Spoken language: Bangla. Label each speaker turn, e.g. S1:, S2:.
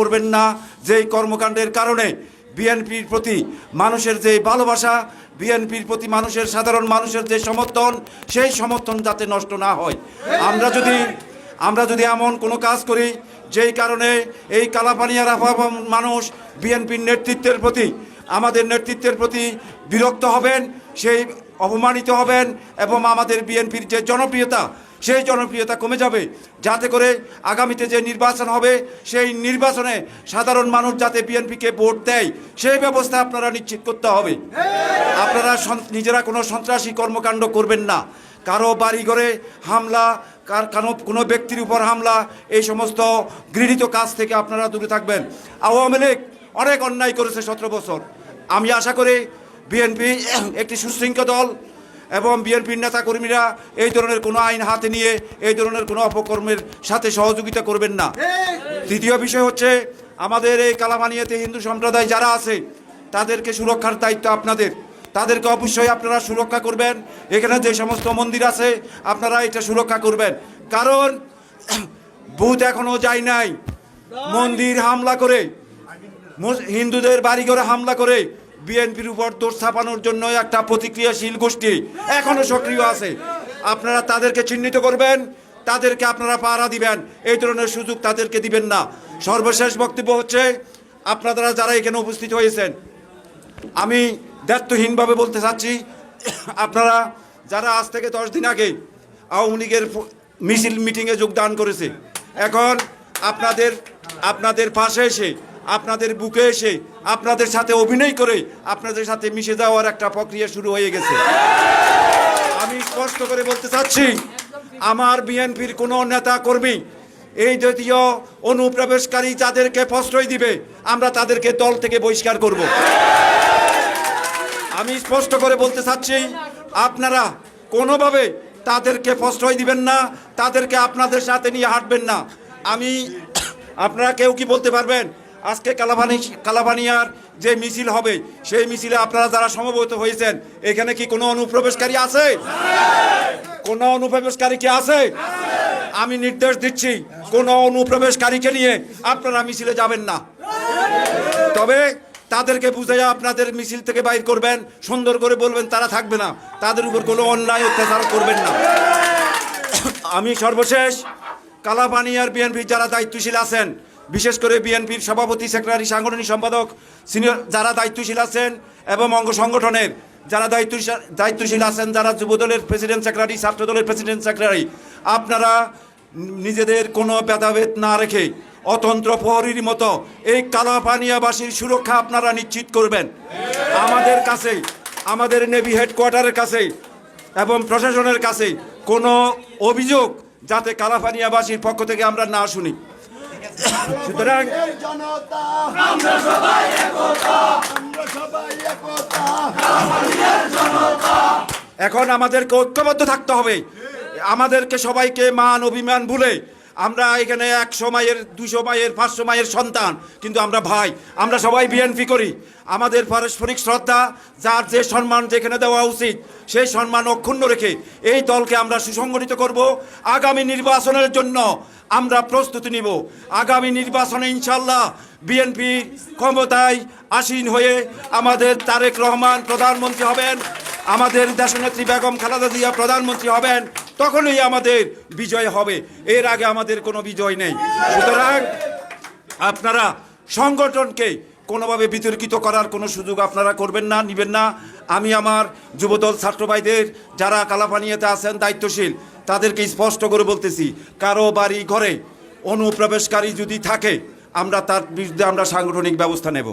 S1: করবেন না যেই কর্মকাণ্ডের কারণে বিএনপির প্রতি মানুষের যে ভালোবাসা, বিএনপির প্রতি মানুষের, সাধারণ মানুষের যে সমর্থন, সেই সমর্থন যাতে নষ্ট না হয়। আমরা যদি আমরা যদি এমন কোনো কাজ করি, যেই কারণে এই কালাপানিয়ার আবহাওয়া মানুষ বিএনপির নেতৃত্বের প্রতি, আমাদের নেতৃত্বের প্রতি বিরক্ত হবেন, সেই অপমানিত হবেন এবং আমাদের বিএনপির যে জনপ্রিয়তা, সেই জনপ্রিয়তা কমে যাবে। যাতে করে আগামীতে যে নির্বাচন হবে, সেই নির্বাচনে সাধারণ মানুষ যাতে বিএনপিকে ভোট দেয়, সেই ব্যবস্থা আপনারা নিশ্চিত করতে হবে। আপনারা নিজেরা কোনো সন্ত্রাসী কর্মকাণ্ড করবেন না। কারও বাড়িঘরে হামলা, কার, কারও কোনো ব্যক্তির উপর হামলা, এই সমস্ত গৃহীত কাজ থেকে আপনারা দূরে থাকবেন। আওয়ামী লীগ অনেক অন্যায় করেছে সতেরো বছর। আমি আশা করি বিএনপি একটি সুশৃঙ্খল দল এবং বিএনপির নেতা কর্মীরা এই ধরনের কোনো আইন হাতে নিয়ে এই ধরনের কোনো অপকর্মের সাথে সহযোগিতা করবেন না। তৃতীয় বিষয় হচ্ছে, আমাদের এই কালামানিয়াতে হিন্দু সম্প্রদায় যারা আছে, তাদেরকে সুরক্ষার দায়িত্ব আপনাদের। তাদেরকে অবশ্যই আপনারা সুরক্ষা করবেন। এখানে যে সমস্ত মন্দির আছে, আপনারা এটা সুরক্ষা করবেন। কারণ, ভূত এখনও যায় নাই। মন্দির হামলা করে, হিন্দুদের বাড়ি ঘরে হামলা করে বিএনপির উপর দোষ ছাপানোর জন্য একটা প্রতিক্রিয়াশীল গোষ্ঠী এখনও সক্রিয় আছে। আপনারা তাদেরকে চিহ্নিত করবেন, তাদেরকে আপনারা পাহারা দিবেন। এই ধরনের সুযোগ তাদেরকে দিবেন না। সর্বশেষ বক্তব্য হচ্ছে, আপনারা যারা এখানে উপস্থিত হয়েছেন, আমি দায়িত্বহীনভাবে বলতে চাচ্ছি, আপনারা যারা আজ থেকে দশ দিন আগে আওয়ামী লীগের মিছিল মিটিংয়ে যোগদান করেছে, এখন আপনাদের আপনাদের পাশে এসে আপনাদের বুকে এসে আপনাদের সাথে অভিনয় করে আপনাদের সাথে মিশে যাওয়ার একটা প্রক্রিয়া শুরু হয়ে গেছে। আমি স্পষ্ট করে বলতে চাচ্ছি, আমার বিএনপির কোনো নেতা কর্মী এই জাতীয় অনুপ্রবেশকারী যাদেরকে প্রশ্রয় দিবে, আমরা তাদেরকে দল থেকে বহিষ্কার করব। আমি স্পষ্ট করে বলতে চাচ্ছি, আপনারা কোনোভাবে তাদেরকে প্রশ্রয় দিবেন না, তাদেরকে আপনাদের সাথে নিয়ে হাঁটবেন না। আমি, আপনারা কেউ কি বলতে পারবেন? আজকে কালাবানি, কালাবানিয়ার যে মিছিল হবে, সেই মিছিলে আপনারা যারা সমবেত হয়েছেন, এখানে কি কোনো অনুপ্রবেশকারী আছে? কোনো অনুপ্রবেশকারী কি আছে? আমি নির্দেশ দিচ্ছি, কোনো অনুপ্রবেশকারীকে নিয়ে আপনারা মিছিলে যাবেন না। তবে তাদেরকে বুঝাইয়া আপনাদের মিছিল থেকে বাইর করবেন, সুন্দর করে বলবেন, তারা থাকবে না। তাদের উপর কোনো অন্যায়, অত্যাচার করবেন না। আমি সর্বশেষ কালাপানিয়ার বিএনপির যারা দায়িত্বশীল আছেন বিশেষ করে বিএনপির সভাপতি সেক্রেটারি সাংগঠনিক সম্পাদক, সিনিয়র যারা দায়িত্বশীল আছেন এবং অঙ্গ সংগঠনের যারা দায়িত্বশীল দায়িত্বশীল আছেন, যারা যুবদলের প্রেসিডেন্ট সেক্রেটারি ছাত্রদলের প্রেসিডেন্ট সেক্রেটারি আপনারা নিজেদের কোনো ভেদাভেদ না রেখে অতন্ত্র প্রহরীর মতো এই কালাপানিয়াবাসীর সুরক্ষা আপনারা নিশ্চিত করবেন। আমাদের কাছে, আমাদের নেভি হেডকোয়ার্টারের কাছে এবং প্রশাসনের কাছে কোনো অভিযোগ যাতে কালাপানিয়াবাসীর পক্ষ থেকে আমরা না শুনি। সুতরাং এখন আমাদেরকে ঐক্যবদ্ধ থাকতে হবে। আমাদেরকে সবাইকে মান অভিমান ভুলে আমরা এখানে একশো মায়ের দুশো মায়ের পাঁচশো মায়ের সন্তান, কিন্তু আমরা ভাই, আমরা সবাই বিএনপি করি। আমাদের পারস্পরিক শ্রদ্ধা, যার যে সম্মান যেখানে দেওয়া উচিত, সেই সম্মান অক্ষুণ্ণ রেখে এই দলকে আমরা সুসংগঠিত করব। আগামী নির্বাচনের জন্য আমরা প্রস্তুতি নিব। আগামী নির্বাচনে ইনশাল্লাহ বিএনপি ক্ষমতায় আসীন হয়ে আমাদের তারেক রহমান প্রধানমন্ত্রী হবেন, আমাদের দেশনেত্রী বেগম খালেদা জিয়া প্রধানমন্ত্রী হবেন তখনই আমাদের বিজয় হবে। এর আগে আমাদের কোনো বিজয় নেই। সুতরাং আপনারা সংগঠনকে কোনোভাবে বিতর্কিত করার কোনো সুযোগ আপনারা করবেন না, নিবেন না। আমি আমার যুবদল ছাত্র ভাইদের যারা কালাপানিয়াতে আছেন, দায়িত্বশীল, তাদেরকে স্পষ্ট করে বলতেছি, কারও বাড়ি ঘরে অনুপ্রবেশকারী যদি থাকে, আমরা তার বিরুদ্ধে আমরা সাংগঠনিক ব্যবস্থা নেব।